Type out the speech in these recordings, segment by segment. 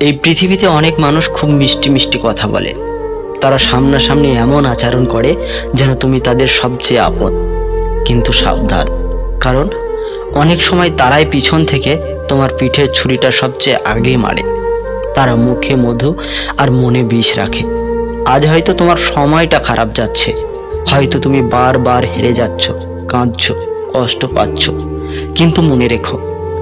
এই পৃথিবীতে অনেক মানুষ খুব মিষ্টি মিষ্টি কথা বলে। তারা সামনাসামনি এমন আচরণ করে যেন তুমি তাদের সবচেয়ে আপন, কিন্তু সাবধান। কারণ অনেক সময় তারাই পিছন থেকে তোমার পিঠের ছুরিটা সবচেয়ে আগে মারে। তারা মুখে মধু আর মনে বিষ রাখে। আজ হয়তো তোমার সময়টা খারাপ যাচ্ছে। হয়তো তুমি বারবার হেরে যাচ্ছ, কাঁদছো, কষ্ট পাচ্ছ। কিন্তু মনে রেখো,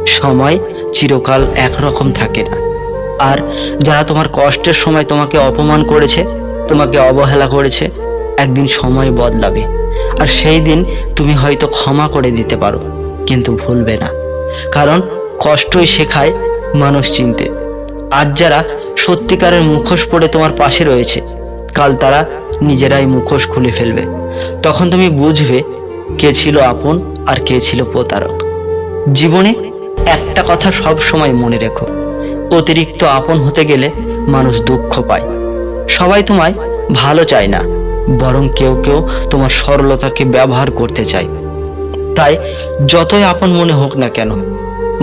সময় চিরকাল একরকম থাকে না। আর যারা তোমার কষ্টের সময় তোমাকে অপমান করেছে, তোমাকে অবহেলা করেছে, একদিন সময় বদলাবে। আর সেই দিন তুমি হয়তো ক্ষমা করে দিতে পারো, কিন্তু ভুলবে না। কারণ কষ্টই শেখায় মানুষ চিনতে। আজ যারা সত্যিকারের মুখোশ পড়ে তোমার পাশে রয়েছে, কাল তারা নিজেরাই মুখোশ খুলে ফেলবে। তখন তুমি বুঝবে কে ছিল আপন আর কে ছিল প্রতারক। জীবনে একটা কথা সব সময় মনে রেখো অতিরিক্ত আপন হতে গেলে মানুষ দুঃখ পায়। সবাই তোমায় ভালো চায় না, বরং কেউ কেউ তোমার সরলতাকে ব্যবহার করতে চায়। তাই যতই আপন মনে হোক না কেন,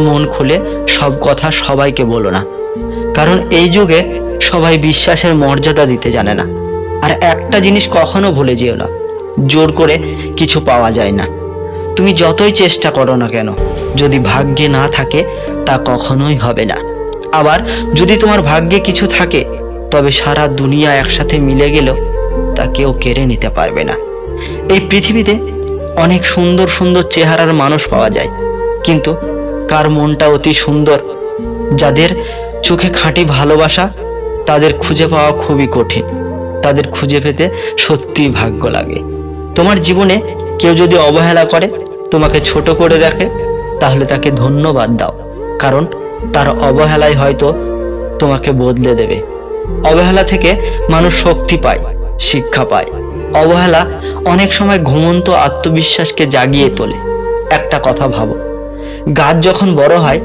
মন খুলে সব কথা সবাইকে বলো না, কারণ এই যুগে সবাই বিশ্বাসের মর্যাদা দিতে জানে না। আর একটা জিনিস কখনো ভুলে যেও না, জোর করে কিছু পাওয়া যায় না। তুমি যতই চেষ্টা করো না কেন, যদি ভাগ্যে না থাকে, তা কখনোই হবে না। আবার যদি তোমার ভাগ্যে কিছু থাকে, তবে সারা দুনিয়া একসাথে মিলে গেলেও তা কেউ কেড়ে নিতে পারবে না। এই পৃথিবীতে অনেক সুন্দর সুন্দর চেহারার মানুষ পাওয়া যায়, কিন্তু কার মনটা অতি সুন্দর? যাদের চোখে খাঁটি ভালোবাসা, তাদের খুঁজে পাওয়া খুবই কঠিন। তাদের খুঁজে পেতে সত্যিই ভাগ্য লাগে। তোমার জীবনে কেউ যদি অবহেলা করে, তোমাকে ছোট করে দেখে, তাহলে তাকে ধন্যবাদ দাও। কারণ তার অবহেলায় হয়তো তোমাকে বদলে দেবে। অবহেলা থেকে মানুষ শক্তি পায়, শিক্ষা পায়। অবহেলা অনেক সময় ঘুমন্ত আত্মবিশ্বাসকে জাগিয়ে তোলে। একটা কথা ভাবো, গাছ যখন বড় হয়,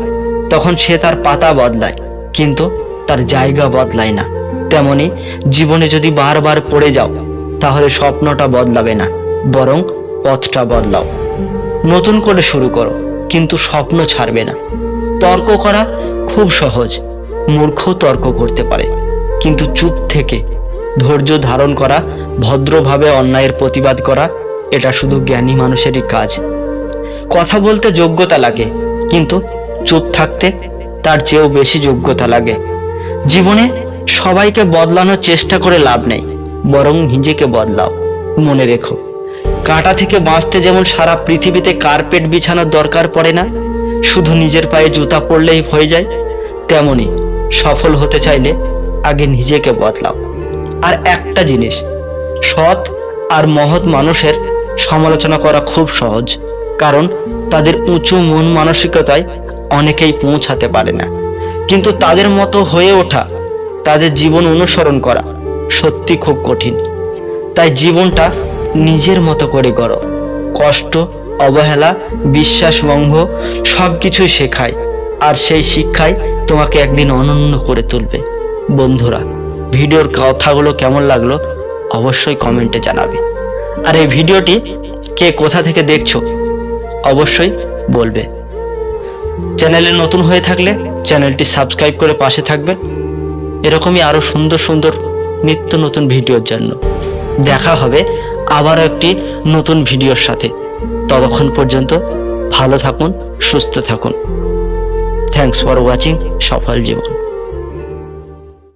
তখন সে তার পাতা বদলায়, কিন্তু তার জায়গা বদলায় না। তেমনি জীবনে যদি বারবার পড়ে যাও, তাহলে স্বপ্নটা বদলাবে না, বরং পথটা বদলাও। নতুন করে শুরু করো, কিন্তু স্বপ্ন ছাড়বে না। তর্ক করা খুব সহজ। মূর্খ তর্ক করতে পারে, কিন্তু চুপ থেকে ধৈর্য ধারণ করা, ভদ্রভাবে অন্যায়ের প্রতিবাদ করা, এটা শুধু জ্ঞানী মানুষেরই কাজ। কথা বলতে যোগ্যতা লাগে, কিন্তু চুপ থাকতে তার চেয়েও বেশি যোগ্যতা লাগে। জীবনে সবাইকে বদলানোর চেষ্টা করে লাভ নেই, বরং নিজেকে বদলাও। মনে রেখো, কাঁটা থেকে বাঁচতে যেমন সারা পৃথিবীতে কার্পেট বিছানোর দরকার পড়ে না শুধু নিজের পায়ে জুতা পরলেই হয়ে যায়, তেমনি সফল হতে চাইলে আগে নিজেকে বদলাও। আর একটা জিনিস, সৎ আর মহৎ মানুষের সমালোচনা করা খুব সহজ, কারণ তাদের উঁচু মন মানসিকতায় অনেকেই পৌঁছাতে পারে না। কিন্তু তাদের মতো হয়ে ওঠা, তাদের জীবন অনুসরণ করা সত্যি খুব কঠিন। তাই জীবনটা নিজের মতো করে গড়ো। কষ্ট অবহেলা, বিশ্বাস ভঙ্গ সব কিছুই শেখায়। আর সেই শিক্ষাই তোমাকে একদিন অনন্য করে তুলবে। বন্ধুরা, ভিডিওর কথাগুলো কেমন লাগল অবশ্যই কমেন্টে জানাবে। আর এই ভিডিওটি কে কোথা থেকে দেখছ অবশ্যই বলবে। চ্যানেলে নতুন হয়ে থাকলে চ্যানেলটি সাবস্ক্রাইব করে পাশে থাকবেন এরকমই আরও সুন্দর সুন্দর নিত্য নতুন ভিডিওর জন্য। দেখা হবে আবারও একটি নতুন ভিডিওর সাথে। ততক্ষণ পর্যন্ত ভালো থাকুন সুস্থ থাকুন। থ্যাংকস ফর ওয়াচিং সফল জীবন।